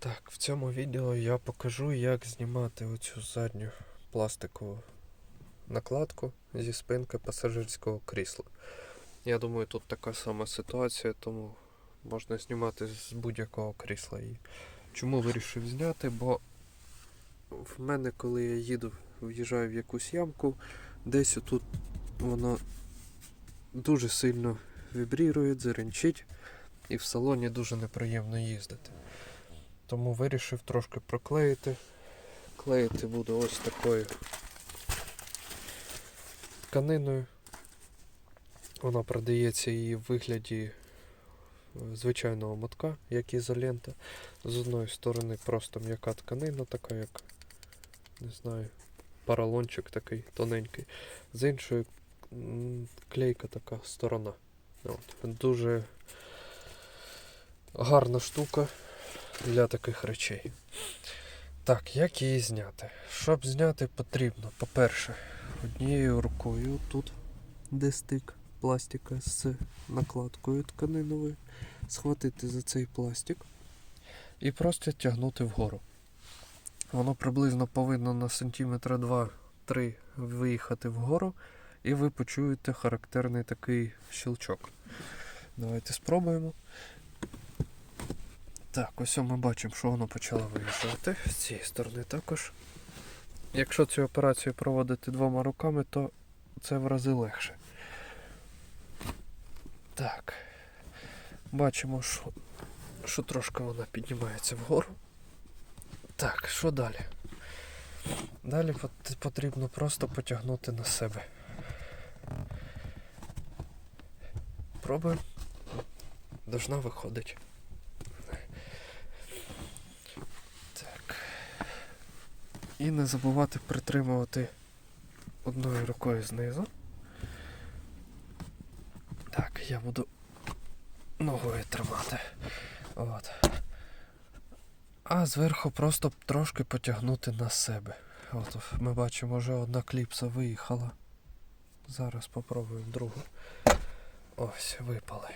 Так, в цьому відео я покажу, як знімати оцю задню пластикову накладку зі спинки пасажирського крісла. Я думаю, тут така сама ситуація, тому можна знімати з будь-якого крісла. І чому вирішив зняти? Бо в мене, коли я їду, в'їжджаю в якусь ямку, десь отут воно дуже сильно вібрірує, дзеренчить, і в салоні дуже неприємно їздити. Тому вирішив трошки проклеїти. Клеїти буду ось такою тканиною. Вона продається і в вигляді е, звичайного мотка, як ізолента. З одної сторони просто м'яка тканина, така як, не знаю, поролончик такий тоненький. З іншої клейка така сторона. От. Дуже гарна штука для таких речей. Так, як її зняти? Щоб зняти потрібно, по-перше, однією рукою тут, де стик пластика з накладкою тканиновою, схватити за цей пластик і просто тягнути вгору. Воно приблизно повинно на сантиметра 2-3 виїхати вгору, і ви почуєте характерний такий щелчок. Давайте спробуємо. Так, ось ми бачимо, що воно почало виїжджати. З цієї сторони також. Якщо цю операцію проводити двома руками, то це в рази легше. Так. Бачимо, що, що трошки вона піднімається вгору. Так, що далі? Далі потрібно просто потягнути на себе. Пробуємо. Должна виходить. І не забувати притримувати одною рукою знизу. Так, я буду ногою тримати. От. А зверху просто трошки потягнути на себе. От ми бачимо, вже одна кліпса виїхала. Зараз попробуємо другу. Ось, випали.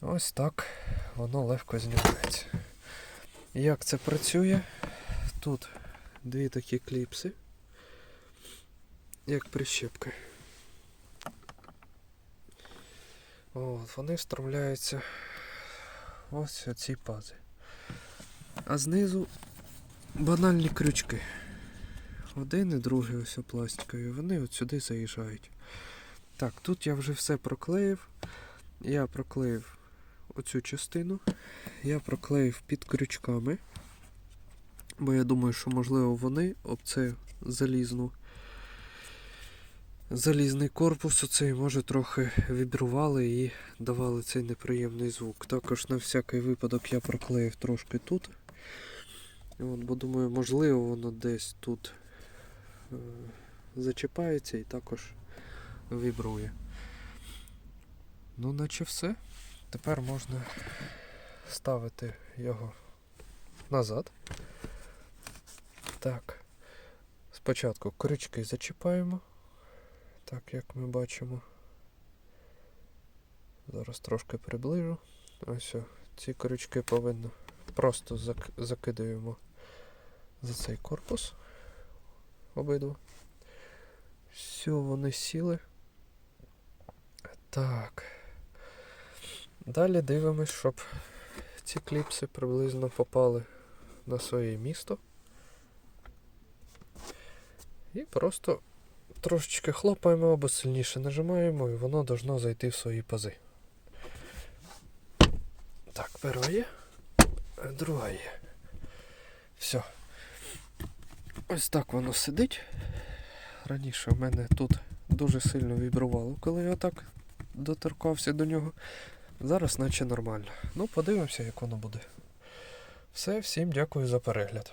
Ось так воно легко знімається. Як це працює? Тут дві такі кліпси, як прищепки. От, вони встромляються ось у ці пази. А знизу банальні крючки. Один і другий ось пластикові. Вони от сюди заїжджають. Так, тут я вже все проклеїв. Я проклеїв оцю частину. Я проклеїв під крючками. Бо я думаю, що можливо вони об це залізну. Залізний корпус оцей може трохи вібрували і давали цей неприємний звук. Також на всякий випадок я проклеїв трошки тут. От, бо думаю, можливо, воно десь тут е, зачіпається і також вібрує. Ну, наче все. Тепер можна ставити його назад. Так. Спочатку крючки зачіпаємо. Так, як ми бачимо. Зараз трошки приближу. Ось о, ці крючки повинно просто зак- закидаємо за цей корпус. Обидва. Все, вони сіли. Так. Далі дивимось, щоб ці кліпси приблизно попали на своє місто. І просто трошечки хлопаємо або сильніше нажимаємо, і воно должно зайти в свої пази. Так, перша є, а друга є. Все. Ось так воно сидить. Раніше в мене тут дуже сильно вібрувало, коли я так доторкався до нього. Зараз наче нормально. Ну, подивимося, як воно буде. Все, всім дякую за перегляд.